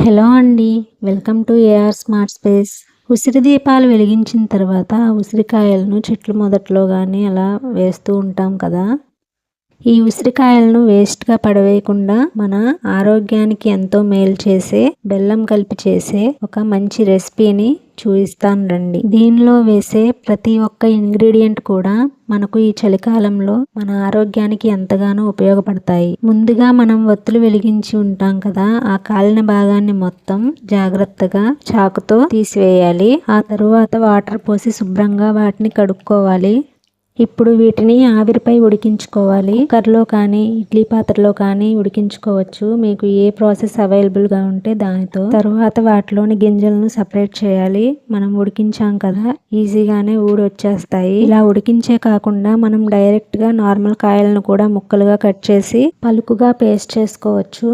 Hello అండి welcome to AR smart space. ఉసిరి దీపాలు వెలిగించిన తర్వాత ఆ ఉసిరికాయలను చెట్లు మొదట్లో కానీ అలా వేస్తూ ఉంటాం కదా. ఈ ఉసిరికాయలను వేస్ట్గా పడవేయకుండా మన ఆరోగ్యానికి ఎంతో మేలు చేసే బెల్లం కలిపి చేసే ఒక మంచి రెసిపీని చూపిస్తాను రండి. దీనిలో వేసే ప్రతి ఒక్క ఇంగ్రీడియంట్ కూడా మనకు ఈ చలికాలంలో మన ఆరోగ్యానికి ఎంతగానో ఉపయోగపడతాయి. ముందుగా మనం ఒత్తులు వెలిగించి ఉంటాం కదా ఆ కాలిన భాగాన్ని మొత్తం జాగ్రత్తగా చాకుతో తీసివేయాలి. ఆ తరువాత వాటర్ పోసి శుభ్రంగా వాటిని కడుక్కోవాలి. ఇప్పుడు వీటిని ఆవిరిపై ఉడికించుకోవాలి. కుక్కర్లో కానీ ఇడ్లీ పాత్రలో కానీ ఉడికించుకోవచ్చు. మీకు ఏ ప్రాసెస్ అవైలబుల్గా ఉంటే దానితో. తర్వాత వాటిలోని గింజలను సపరేట్ చేయాలి. మనం ఉడికించాం కదా ఈజీగానే ఊడి వచ్చేస్తాయి ఇలా ఉడికించే కాకుండా మనం డైరెక్ట్గా నార్మల్ కాయలను కూడా ముక్కలుగా కట్ చేసి పలుకుగా పేస్ట్ చేసుకోవచ్చు.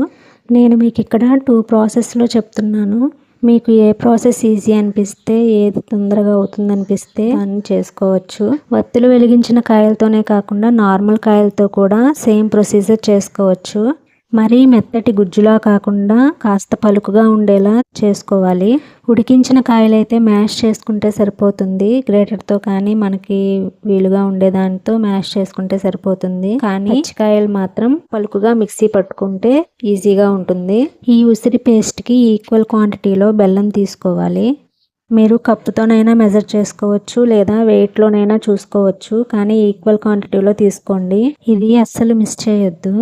నేను మీకు ఇక్కడ టూ ప్రాసెస్లో చెప్తున్నాను. మీకు ఏ ప్రాసెస్ ఈజీ అనిపిస్తే ఏది తొందరగా అవుతుంది అనిపిస్తే అని చేసుకోవచ్చు. వత్తులు వెలిగించిన కాయలతోనే కాకుండా నార్మల్ కాయలతో కూడా సేమ్ ప్రొసీజర్ చేసుకోవచ్చు. మరీ మెత్తటి గుజ్జులా కాకుండా కాస్త పలుకుగా ఉండేలా చేసుకోవాలి. ఉడికించిన కాయలైతే మ్యాష్ చేసుకుంటే సరిపోతుంది. గ్రేటర్తో కానీ మనకి వీలుగా ఉండేదానితో మ్యాష్ చేసుకుంటే సరిపోతుంది. కానీ పచ్చికాయలు మాత్రం పలుకుగా మిక్సీ పట్టుకుంటే ఈజీగా ఉంటుంది. ఈ ఉసిరి పేస్ట్కి ఈక్వల్ క్వాంటిటీలో బెల్లం తీసుకోవాలి. మీరు కప్పుతోనైనా మెజర్ చేసుకోవచ్చు లేదా వెయిట్లోనైనా చూసుకోవచ్చు. కానీ ఈక్వల్ క్వాంటిటీలో తీసుకోండి. ఇది అస్సలు మిస్ చేయొద్దు.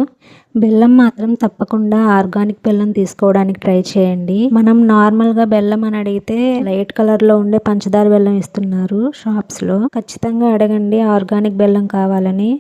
బెల్లం మాత్రం తప్పకుండా ఆర్గానిక్ బెల్లం తీసుకోవడానికి ట్రై చేయండి. మనం నార్మల్గా బెల్లం అని అడిగితే లైట్ కలర్లో ఉండే పంచదార బెల్లం ఇస్తున్నారు షాప్స్లో ఖచ్చితంగా అడగండి ఆర్గానిక్ బెల్లం కావాలని.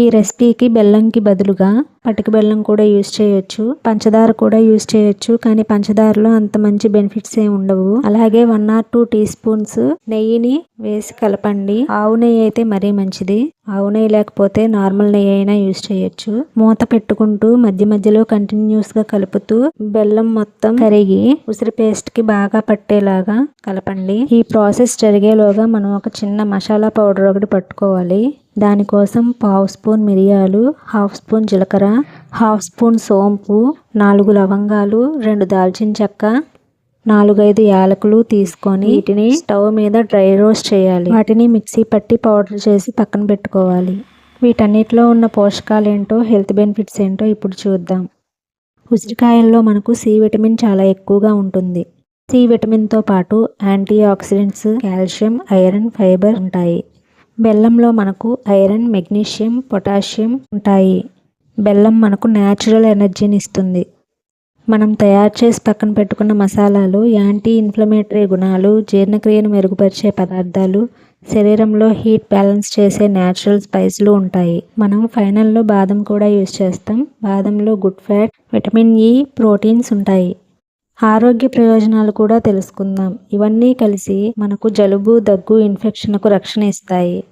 ఈ రెసిపీకి బెల్లంకి బదులుగా పటిక బెల్లం కూడా యూస్ చేయొచ్చు పంచదార కూడా యూస్ చేయొచ్చు కానీ పంచదారలో అంత మంచి బెనిఫిట్స్ ఏమి ఉండవు. అలాగే one or two teaspoons నెయ్యిని వేసి కలపండి. ఆవు నెయ్యి అయితే మరీ మంచిది. ఆవు నెయ్యి లేకపోతే నార్మల్ నెయ్యి అయినా యూస్ చేయొచ్చు. మూత పెట్టుకుంటూ మధ్య మధ్యలో కంటిన్యూస్గా కలుపుతూ బెల్లం మొత్తం కరిగి ఉసిరి పేస్ట్కి బాగా పట్టేలాగా కలపండి. ఈ ప్రాసెస్ జరిగేలోగా మనం ఒక చిన్న మసాలా పౌడర్ ఒకటి పట్టుకోవాలి. దానికోసం పావు స్పూన్ మిరియాలు హాఫ్ స్పూన్ జీలకర్ర హాఫ్ స్పూన్ సోంపు నాలుగు లవంగాలు రెండు దాల్చిన చెక్క నాలుగైదు యాలకులు తీసుకొని వీటిని స్టవ్ మీద డ్రై రోస్ట్ చేయాలి. వాటిని మిక్సీ పట్టి పౌడర్ చేసి పక్కన పెట్టుకోవాలి. వీటన్నిటిలో ఉన్న పోషకాలు ఏంటో హెల్త్ బెనిఫిట్స్ ఏంటో ఇప్పుడు చూద్దాం. ఉసిరికాయల్లో మనకు సి విటమిన్ చాలా ఎక్కువగా ఉంటుంది. సి విటమిన్తో పాటు antioxidants calcium iron fibre ఉంటాయి. బెల్లంలో మనకు ఐరన్ మెగ్నీషియం పొటాషియం ఉంటాయి. బెల్లం మనకు న్యాచురల్ ఎనర్జీని ఇస్తుంది. మనం తయారు చేసి పక్కన పెట్టుకున్న మసాలాలు యాంటీ ఇన్ఫ్లమేటరీ గుణాలు జీర్ణక్రియను మెరుగుపరిచే పదార్థాలు శరీరంలో హీట్ బ్యాలెన్స్ చేసే న్యాచురల్ స్పైస్లు ఉంటాయి. మనం ఫైనల్లో బాదం కూడా యూస్ చేస్తాం. బాదంలో good fat vitamin E proteins ఉంటాయి. ఆరోగ్య ప్రయోజనాలు కూడా తెలుసుకుందాం. ఇవన్నీ కలిసి మనకు జలుబు దగ్గు ఇన్ఫెక్షన్కు రక్షణ ఇస్తాయి.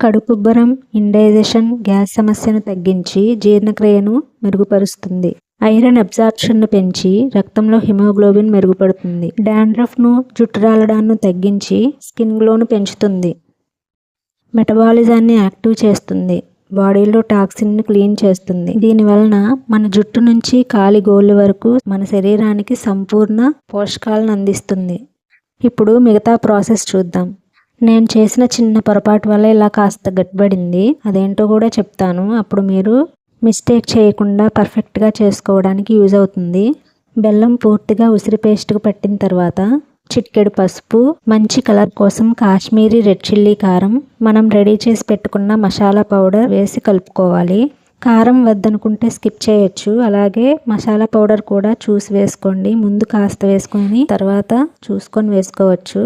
కడుపుబ్బరం ఇండైజెషన్ గ్యాస్ సమస్యను తగ్గించి జీర్ణక్రియను మెరుగుపరుస్తుంది. ఐరన్ అబ్జార్ప్షన్ను పెంచి రక్తంలో హిమోగ్లోబిన్ మెరుగుపడుతుంది. డాండ్రఫ్ను జుట్టు రాలడాన్ని తగ్గించి స్కిన్ గ్లోను పెంచుతుంది. మెటబాలిజాన్ని యాక్టివ్ చేస్తుంది. బాడీలో టాక్సిన్ని క్లీన్ చేస్తుంది. దీని వలన మన జుట్టు నుంచి కాలి గోళ్ళు వరకు మన శరీరానికి సంపూర్ణ పోషకాలను అందిస్తుంది. ఇప్పుడు మిగతా ప్రాసెస్ చూద్దాం. నేను చేసిన చిన్న పొరపాటు వల్ల ఇలా కాస్త గట్టిపడింది అదేంటో కూడా చెప్తాను. అప్పుడు మీరు మిస్టేక్ చేయకుండా పర్ఫెక్ట్గా చేసుకోవడానికి యూజ్ అవుతుంది. బెల్లం పూర్తిగా ఉసిరి పేస్ట్కు పట్టిన తర్వాత చిట్కెడు పసుపు మంచి కలర్ కోసం కాశ్మీరీ రెడ్ చిల్లీ కారం మనం రెడీ చేసి పెట్టుకున్న మసాలా పౌడర్ వేసి కలుపుకోవాలి. కారం వద్దనుకుంటే స్కిప్ చేయొచ్చు. అలాగే మసాలా పౌడర్ కూడా చూసి వేసుకోండి. ముందు కాస్త వేసుకొని తర్వాత చూసుకొని వేసుకోవచ్చు.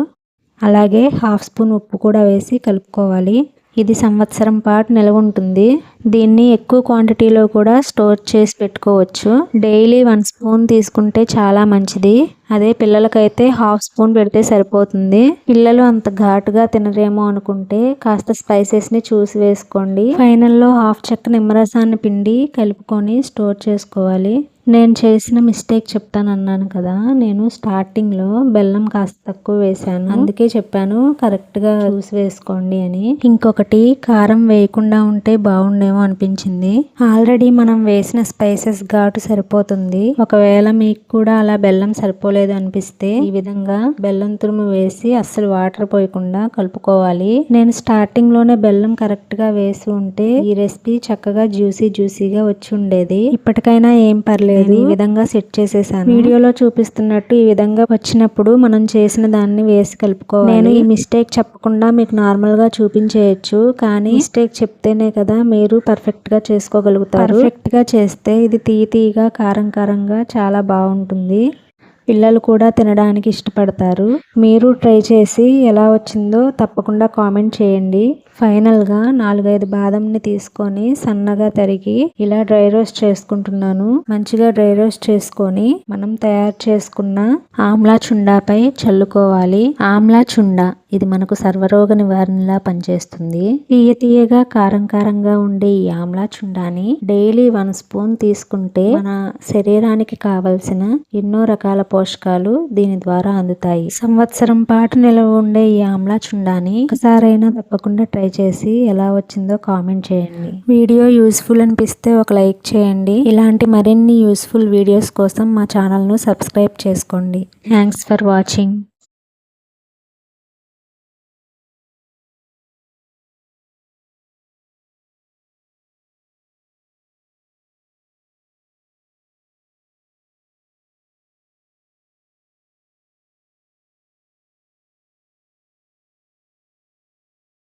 అలాగే హాఫ్ స్పూన్ ఉప్పు కూడా వేసి కలుపుకోవాలి. ఇది సంవత్సరం పాటు నిల్వ ఉంటుంది దీన్ని ఎక్కువ క్వాంటిటీలో కూడా స్టోర్ చేసి పెట్టుకోవచ్చు. డైలీ వన్ స్పూన్ తీసుకుంటే చాలా మంచిది. అదే పిల్లలకైతే హాఫ్ స్పూన్ పెడితే సరిపోతుంది. పిల్లలు అంత ఘాటుగా తినరేమో అనుకుంటే కాస్త స్పైసెస్ని చూసి వేసుకోండి. ఫైనల్లో హాఫ్ చెక్క నిమ్మరసాన్ని పిండి కలుపుకొని స్టోర్ చేసుకోవాలి. నేను చేసిన మిస్టేక్ చెప్తానన్నాను కదా నేను స్టార్టింగ్లో బెల్లం కాస్త తక్కువ వేసాను అందుకే చెప్పాను కరెక్ట్గా చూసి వేసుకోండి అని. ఇంకొకటి కారం వేయకుండా ఉంటే బాగుండేమో అనిపించింది. ఆల్రెడీ మనం వేసిన స్పైసెస్ ఘాటు సరిపోతుంది. ఒకవేళ మీకు కూడా అలా బెల్లం సరిపోలేదు అనిపిస్తే ఈ విధంగా బెల్లం తురుము వేసి అస్సలు వాటర్ పోయకుండా కలుపుకోవాలి. నేను స్టార్టింగ్లోనే బెల్లం కరెక్ట్గా వేసి ఉంటే ఈ రెసిపీ చక్కగా జ్యూసీ జ్యూసీగా వచ్చి ఉండేది. ఇప్పటికైనా ఏం పర్లేదు. ఈ విధంగా సెట్ చేసేసాను. వీడియోలో చూపిస్తున్నట్టు ఈ విధంగా వచ్చినప్పుడు మనం చేసిన దాన్ని వేసి కలుపుకోవాలి. నేను ఈ మిస్టేక్ చెప్పకుండా మీకు నార్మల్గా చూపించేయచ్చు. కానీ మిస్టేక్ చెప్తేనే కదా మీరు పర్ఫెక్ట్గా చేసుకోగలుగుతారు. పర్ఫెక్ట్గా చేస్తే ఇది తీయ తీయగా కారం కారంగా చాలా బాగుంటుంది. పిల్లలు కూడా తినడానికి ఇష్టపడతారు. మీరు ట్రై చేసి ఎలా వచ్చిందో తప్పకుండా కామెంట్ చేయండి. ఫైనల్గా నాలుగైదు బాదంని తీసుకొని సన్నగా తరిగి ఇలా డ్రై రోస్ట్ చేసుకుంటున్నాను. మంచిగా డ్రై రోస్ట్ చేసుకొని మనం తయారు చేసుకున్న ఆమ్లా చుండాపై చల్లుకోవాలి. ఆమ్లా చుండా. ఇది మనకు సర్వరోగ నివారణలా పనిచేస్తుంది. తీయ తీయగా కారం కారంగా ఉండే ఈ ఆమ్లా చుండాని డైలీ వన్ స్పూన్ తీసుకుంటే మన శరీరానికి కావలసిన ఎన్నో రకాల పోషకాలు దీని ద్వారా అందుతాయి. సంవత్సరం పాటు నిలవ ఉండే ఈ ఆమ్లా చుండాని ఒకసారైనా తప్పకుండా ట్రై చేసి ఎలా వచ్చిందో కామెంట్ చేయండి. వీడియో యూస్ఫుల్ అనిపిస్తే ఒక లైక్ చేయండి. ఇలాంటి మరిన్ని యూస్ఫుల్ వీడియోస్ కోసం మా ఛానల్ను సబ్స్క్రైబ్ చేసుకోండి. Thanks for watching.